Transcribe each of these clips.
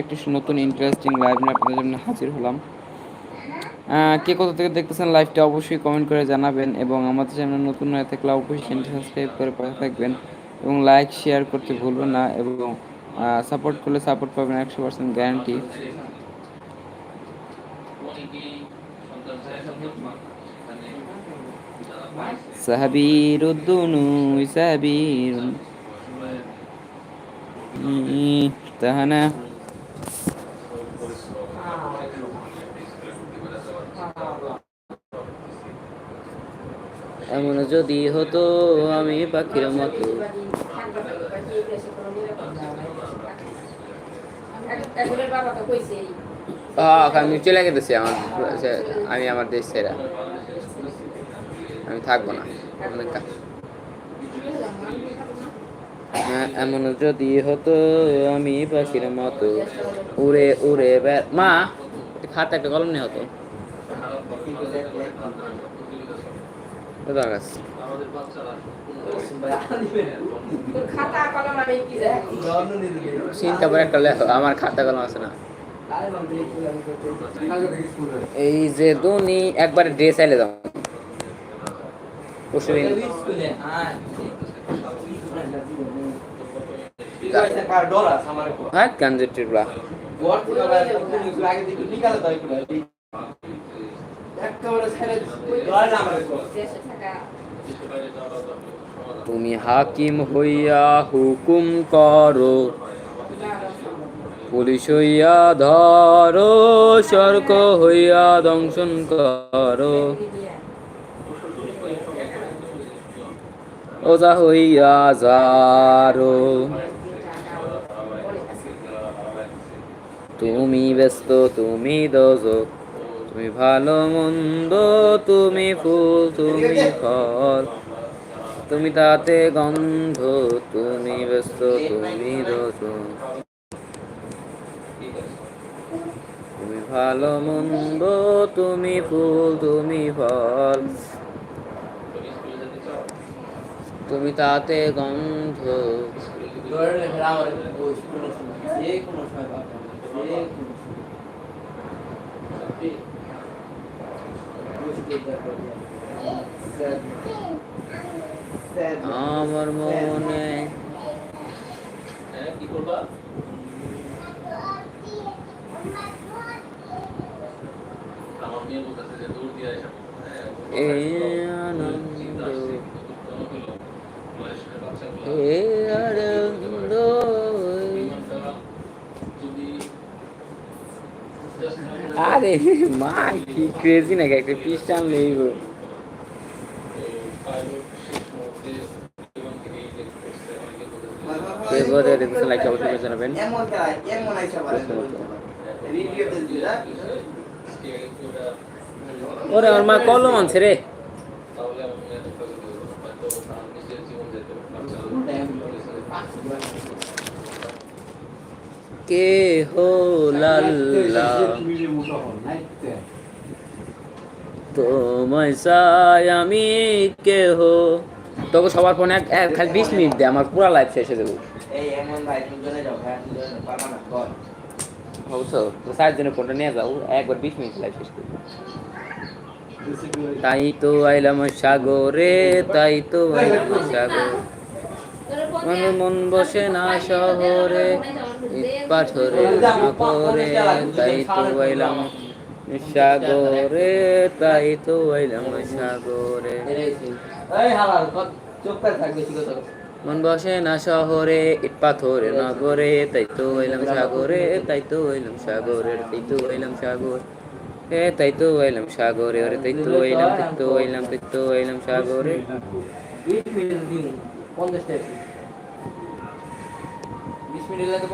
একটি নতুন interesting live নিয়ে আপনাদের জন্য হাজির হলাম। কে কোথা থেকে দেখতেছেন লাইভটা অবশ্যই কমেন্ট করে জানাবেন এবং আমাদের চ্যানেল নতুন হয়ে থাকলে অবশ্যই চ্যানেলটি সাবস্ক্রাইব করে পাশে থাকবেন এবং লাইক শেয়ার করতে ভুলবেন না এবং সাপোর্ট করলে সাপোর্ট পাবেন একশো পার্সেন্ট গ্যারান্টি সাহাবির সাহাবির। তাহানা এমন যদি হতো আমি পাখির মতো। আমি চলে গেতেছি আমার আমি আমার দেশ ছেড়া। আমি থাকব না, অনেক এমন যদি হতো আমি পাখির মতো। উড়ে উড়ে মা, খাতা একটা কলম নিয়ে হতো। চিন্তা করে একটা লেখো আমার খাতা কলম আছে না। এই যে দুনি একবারে ড্রেস আইলে যাও পরশুদিন হ্যাঁ কাঞ্জের টিপলা তুমি হাকিম হইয়া হুকুম করো। পুলিশ হইয়া ধরো সর্ক হইয়া দংশন করো। ওজা হইয়া যারো। তুমি ব্যস্ত, তুমি দোজক। তুমি ভালো মন্দ, তুমি ফুল, তুমি ফল। তুমি তাতে গন্ধ, তুমি ব্যস্ত, তুমি দোজক তুমি ভালো মন্দ, তুমি ফুল, তুমি ফল। তুমি তাতে গন্ধ। আমার মনে কি করবা? এই আনন্দ। এ আনন্দ আরে, মা, কি ক্রেজি নাকি? একটা পিস টানলেই লাইক অবশ্যই জানাবেন। ওরে, আমার মা কলম আনছে রে। কে হো লাল্লা তোমায় চাই আমি কে হো তোকে সবার ফোনে এক খালি বিশ মিনিট দে আমার পুরা লাইফ শেষে দেবো হতো সাত জনের ফোনটা নিয়ে যাও একবার বিশ মিনিট লাইফ শেষ করব। তাই তো আইলাম সাগরে তাই তো আইলাম সাগর। মন মন বসে না শহরে পাথরে করে তাই তো আইলাম সাগরে তাই তো আইলাম সাগরে। মন বসে না শহরে ইট পাথরে নগরে তাই তো আইলাম সাগরে তাই তো আইলাম সাগরে তাই তো আইলাম সাগর। এ তাই তো আইলাম সাগরে ওরে তাই তো আইলাম তাই তো আইলাম তাই তো আইলাম সাগরে।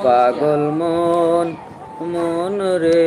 পাগল মন মন রে।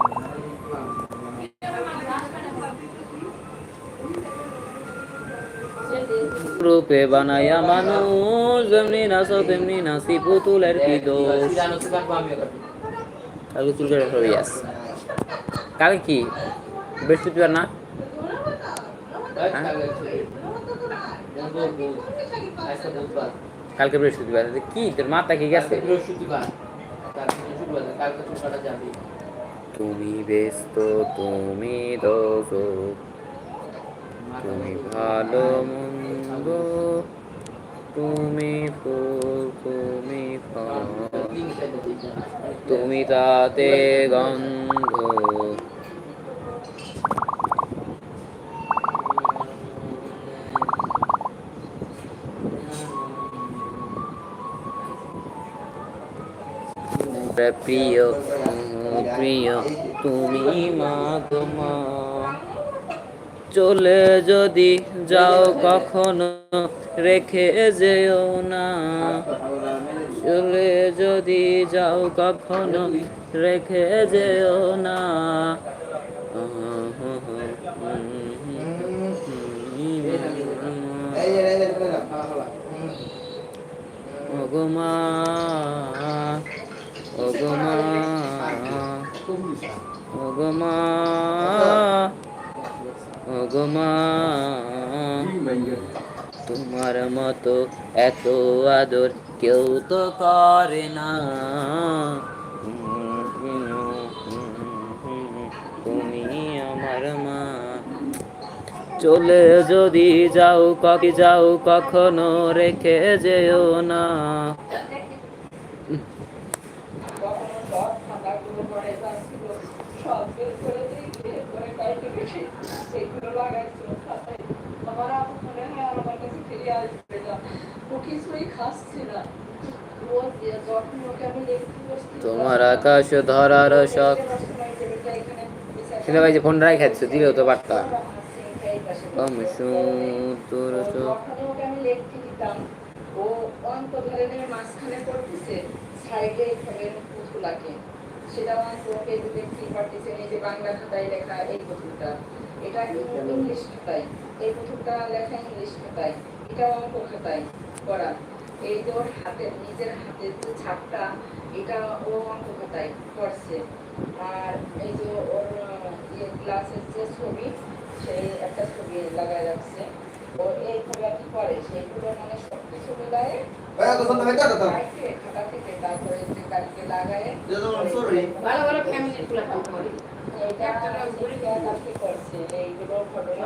রূপে বানাইয়া মানুষ, যেমনি নাচো, তেমনি নাচি পুতুলের কি দোষ? কালকে চুল কেটে সরি আস কালকে কি? বৃহস্পতিবার না? হ্যাঁ? কালকে বৃহস্পতিবার। কি, তোর মাথা কি গেছে? তুমি ব্যস্ত, তুমি দোষ তুমি ভালো মন্দ তুমি ফুল তুমি ফল তুমি তাতে গন্ধ। প্রিয় প্রিয় তুমি মাগমা চলে যদি যাও কখনো রেখে যেও না। চলে যদি যাও কখনো রেখে যেও না। ওগমা ওগমা ওগমা তোমার মতো এত আদর কেউ তো করে না। তুমি আমার মা। চলে যদি যাও ককি যাও, কখনো রেখে যেও না সব বের করে দিয়ে বের করে কাইটে বেশি সেইগুলো লাগাইছিল খাতায় আমার আপু মনে হয় আমার কাছে ফিরে আসবে না ও কিছুই খাচ্ছে না রোজ দিয়ে যখন ওকে আমি লিখতে বসছি তোমার আকাশ ধরার শখ। সেটা ভাই যে ফোন রাই খাচ্ছে দিলেও তো দিতাম ও আমার লেখা, এই পুতুলটা। এটা কিন্তু ইংলিশ খাতায় এই পুতুলটা লেখা ইংলিশ খাতায় এটা অঙ্ক খাতায় করা এই যে ওর হাতের নিজের হাতের যে ছাপটা এটা ও অঙ্ক খাতায় করছে আর এই যে ওর ইয়ে ক্লাসের যে ছবি সেই একটা ছবি লাগায় রাখছে ও এইভাবে আর কি করে সেইগুলো মানে সব কিছু মিলায়ে খাতা থেকে তারপরে যে লাগায়ে ভালো ভালো ফ্যামিলি গুলো করে করছে এইগুলো ঘটনা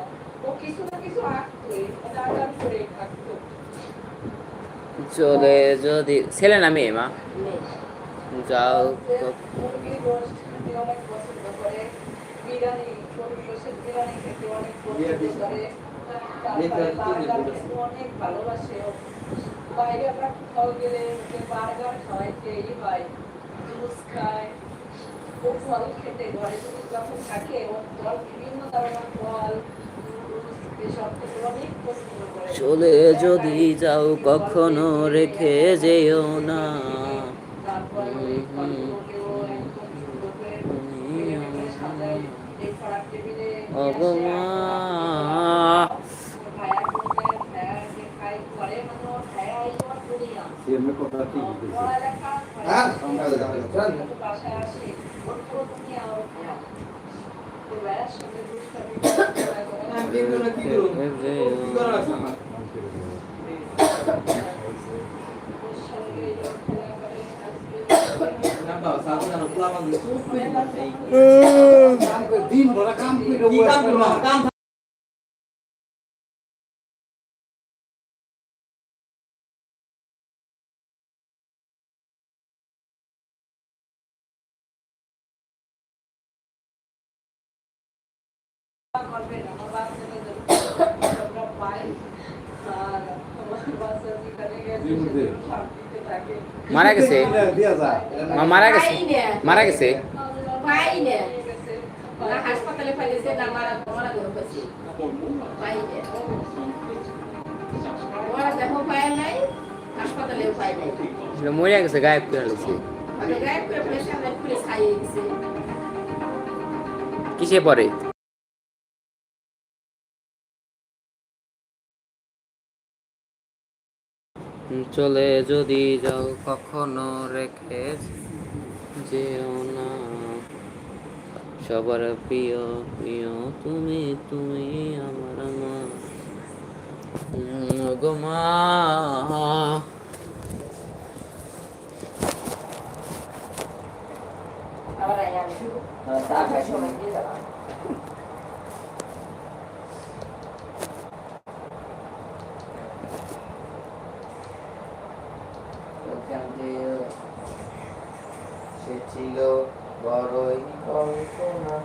চলে যদি ছেলে না মেয়ে মা? যাও মুরগির গোশত খেতে অনেক পছন্দ করে বিরিয়ানি বিরিয়ানি খেতে অনেক করে। তারপরে বার্গার খেতে অনেক ভালোবাসে বাইরে আমরা কোথাও গেলে বার্গার খাওয়াইতেই হয় জুস খায় ও ফল খেতে ঘরে যখন থাকে ও ফল বিভিন্ন ধরনের ফল চলে যদি যাও কখনো রেখে যেও না। তারপরে ওই দিন ভরা কাম আমার বাচ্চাটা আমরা পাই আর আমার বাচ্চা যেখানে গেছে শান্তিতে থাকে। মারা গেছে? মা মারা গেছে? মারা গেছে? পাই না। না হাসপাতালে ফেলেছে না মারা মারা গেল কাছে পাই না। ওরা দেখো পায় নাই হাসপাতালেও পায় নাই। মরে গেছে গায়েব করে গেছে। কিসে পরে চলে যদি যাও কখনো রেখে যেও না। সবার প্রিয় প্রিয় তুমি তুমি আমার মা। উম, গো মা। আবার আয় আমি সময় দিয়ে যাব সে ছিল বড়ই কল্পনা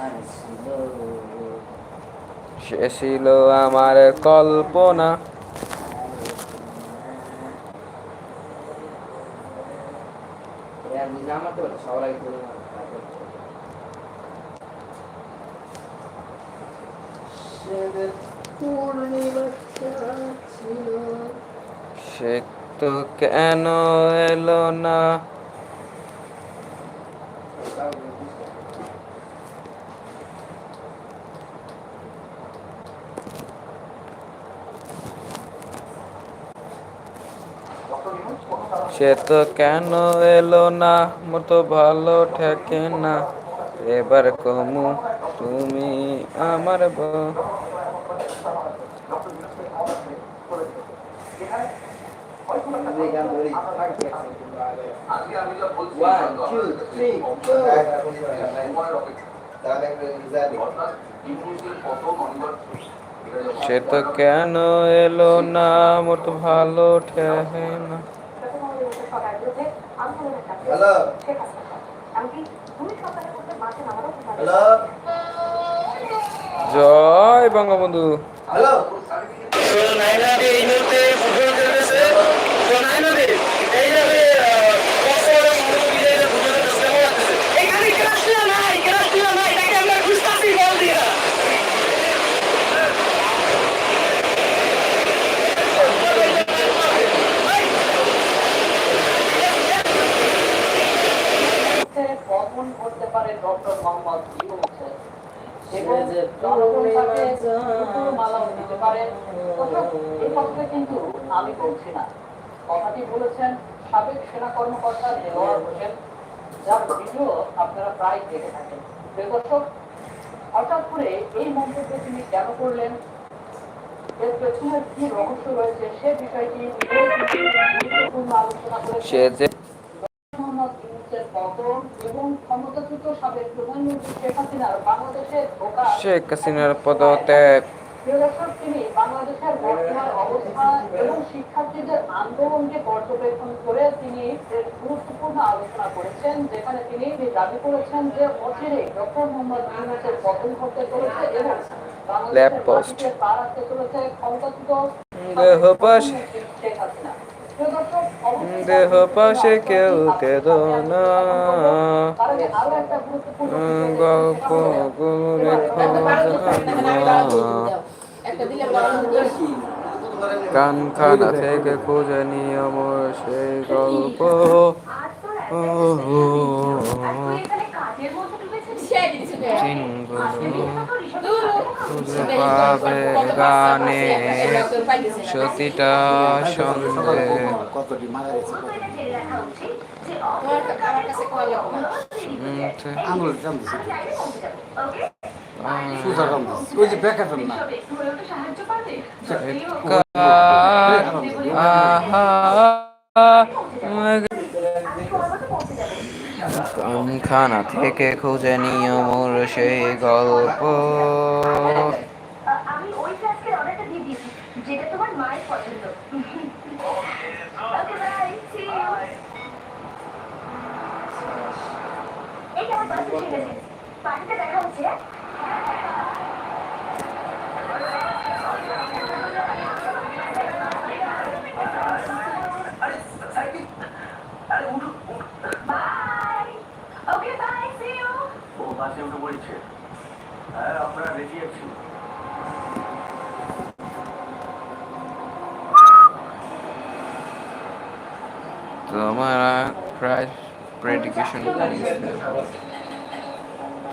আর ছিল ছিল আমার কল্পনা। সে তো কেন এলো না? সে তো কেন এলো না? মতো ভালো ঠেকে না। এবার কমু তুমি আমার সে তো কেন এলো না? মতো ভালো ঠেকে না। হ্যালো। হ্যালো। জয় বঙ্গবন্ধু। হ্যালো পতন করতে পারে এই আপনারা প্রায় দেখে থাকেন হঠাৎ করে এই তিনি কেন করলেন সে মোহাম্মদ ইউনূসের পতন এবং ক্ষমতাচ্যুত সাবেক প্রধানমন্ত্রী শেখ হাসিনার পদত্যাগ। বাংলাদেশের বর্তমান অবস্থা এবং শিক্ষার্থীদের আন্দোলনকে পর্যবেক্ষণ করে তিনি গুরুত্বপূর্ণ আলোচনা করেছেন যেখানে তিনি দাবি করেছেন যে অচিরে ডক্টর মোহাম্মদ ইউনূসের পতন করতে চলেছে এবং বাংলাদেশের চলেছে ক্ষমতাচ্যুত দেহ পাশে কেউ কেঁদো না। গল্প দিলে বারণ থেকে খুঁজে নিয়ে আমার সেই গল্প পাবে গানে সতীটা সন্ধে। কতটি মারা গেছে তোমার আমার কাছে কল লাগবে না। উঠে আঙুল টান দিছে সুতা টান দিছে ওই যে ব্যাকাটার না খানা থেকে খুঁজে নিয়ে মোর সেই গল্প আমি ওই ফ্লাস্কের অর্ডারটা দিয়ে দিয়েছি যেটা তোমার মায়ের পছন্দ ওকে বাই সি ইউ এই যে আমার পার্সেল এসে গেছে পার্টিতে দেখা হচ্ছে bye okay bye see you ও বাসে উঠে পড়েছে আছি তোমারা প্রায় প্রেডিকেশন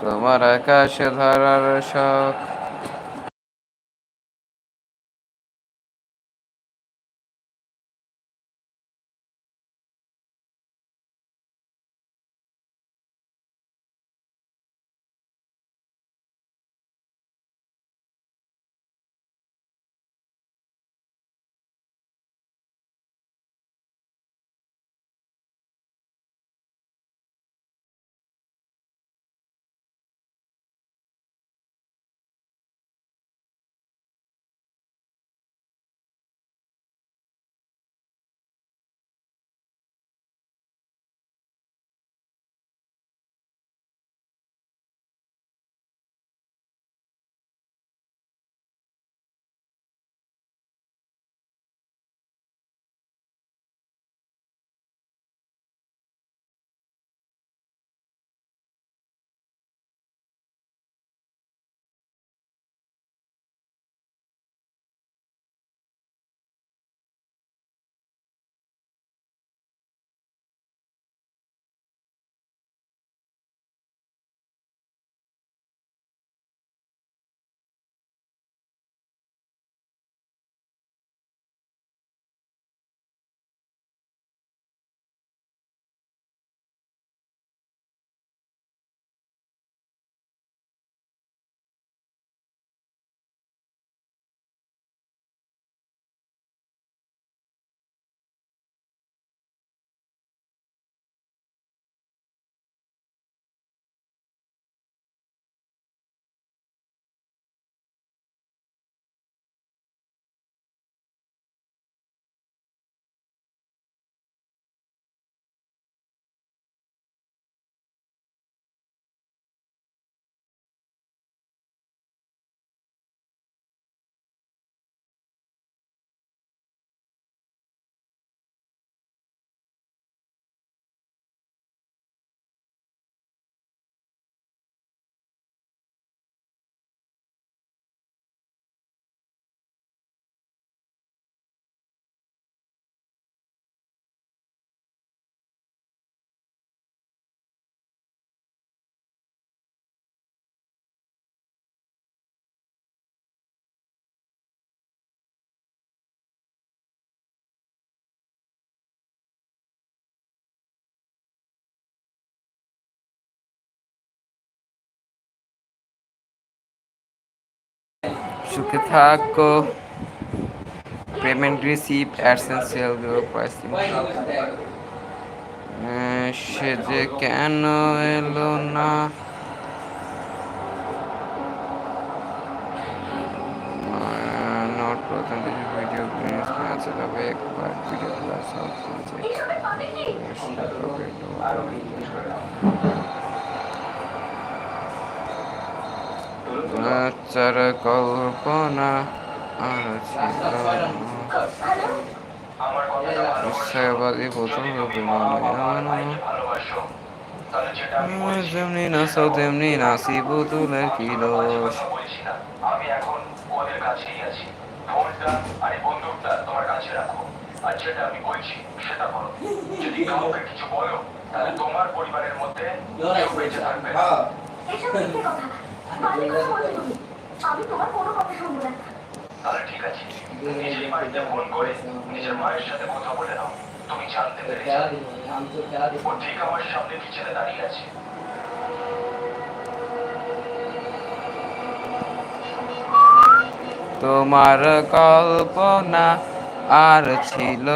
তোমার আকাশে ধরার শখ সুখে থাকো। পেমেন্ট রিসিভ অ্যাডসেন্সিয়াল প্রাইসিং সে যে কেন এলো না? প্রথম কিছু আচার কল্পনা আর উৎসাহবাদী প্রথম রূপে মনে যেমনি নাচাও তেমনি নাচি পুতুলের কি দোষ? আমি এখন ওদের কাছেই আছি। ফোনটা আর বন্দুকটা তোমার কাছে রাখো। আর যেটা আমি বলছি সেটা করো যদি কাউকে কিছু বলো তাহলে তোমার পরিবারের মধ্যে কেউ বেঁচে থাকবে না। তোমার কল্পনা আর ছিল।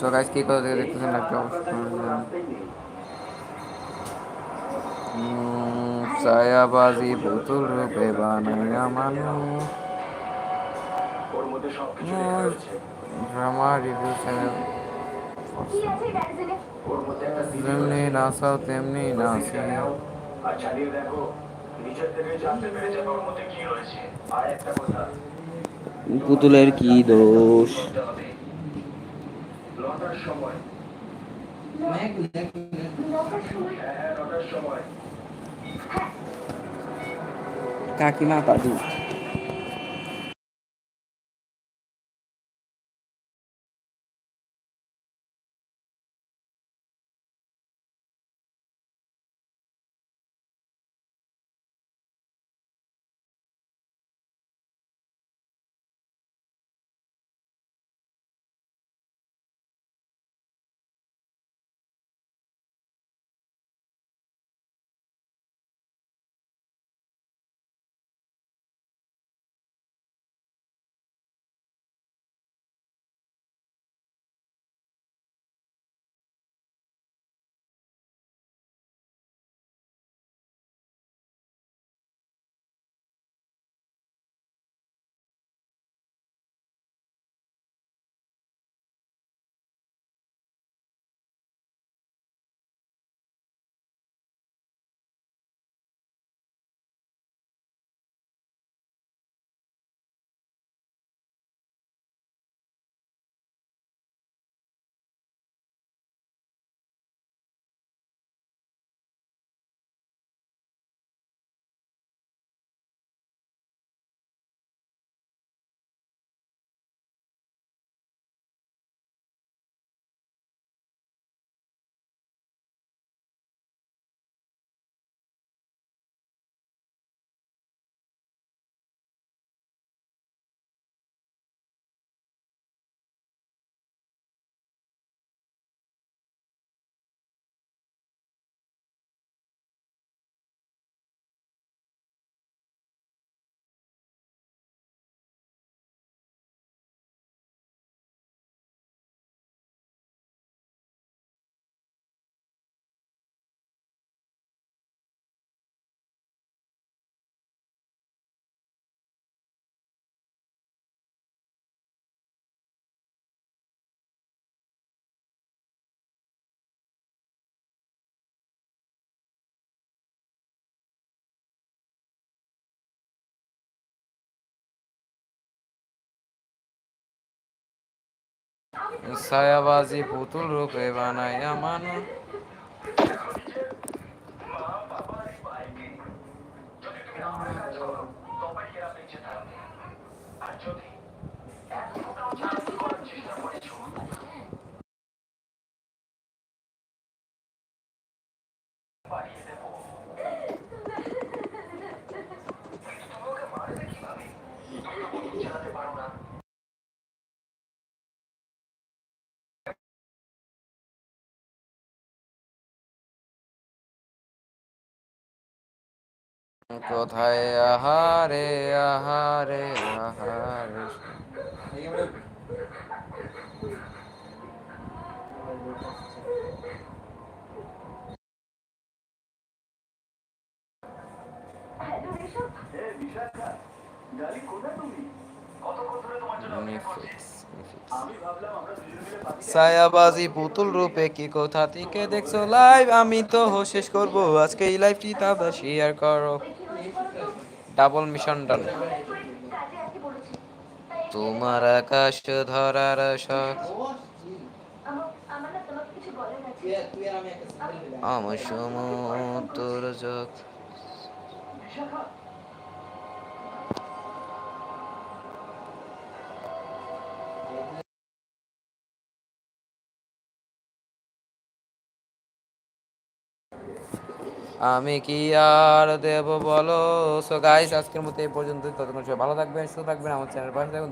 সো গাইস কে কোথা থেকে দেখতেছেন। উম, ছায়াবাজি পুতুল রূপে বানাইয়া মানুষ ড্রামা রিভিউ চ্যানেল কি যেমনি নাচাও তেমনি নাচি আর চালিয়ে দেখো সময়। হ্যাঁ হ্যাঁ। কাকিমা দাদু। ছায়াবাজি পুতুল রূপে বানাইয়া মানুষ মা বাবার এই ভাইকে যদি তুমি আমার কাজ করো তবে এরা বেঁচে থাকবে আর যদি এক ফোঁটাও চাকরি করার চেষ্টা করেছ বাড়িয়ে দেবো কিন্তু তুমি ওকে মারবে কীভাবে তুমি তো বন্দুক চালাতে পারো না কোথায় আহারে আহারে আহারে হ্যালো ঋষভ এ বিশাখা ডালি কোথায় তুমি কতক্ষণ ধরে তোমার জন্য অপেক্ষা করছি নেটফ্লিক্স আমি ভাবলাম দুজন মিলে পার্টি ছায়াবাজি পুতুল রূপে কি কোথা থেকে দেখছ? লাইভ আমি তো শেষ করব। আজকে এই লাইভটি তারা শেয়ার করো। Double mission done. তোমার আকাশ ধরার শখ আমার সমুদ্র জগ। আমি কি আর দেব বলো? সো গাইস আজকের মতো এই পর্যন্ত ততক্ষণ সবাই ভালো থাকবেন, সুস্থ থাকবেন, আমার চ্যানেল পাশে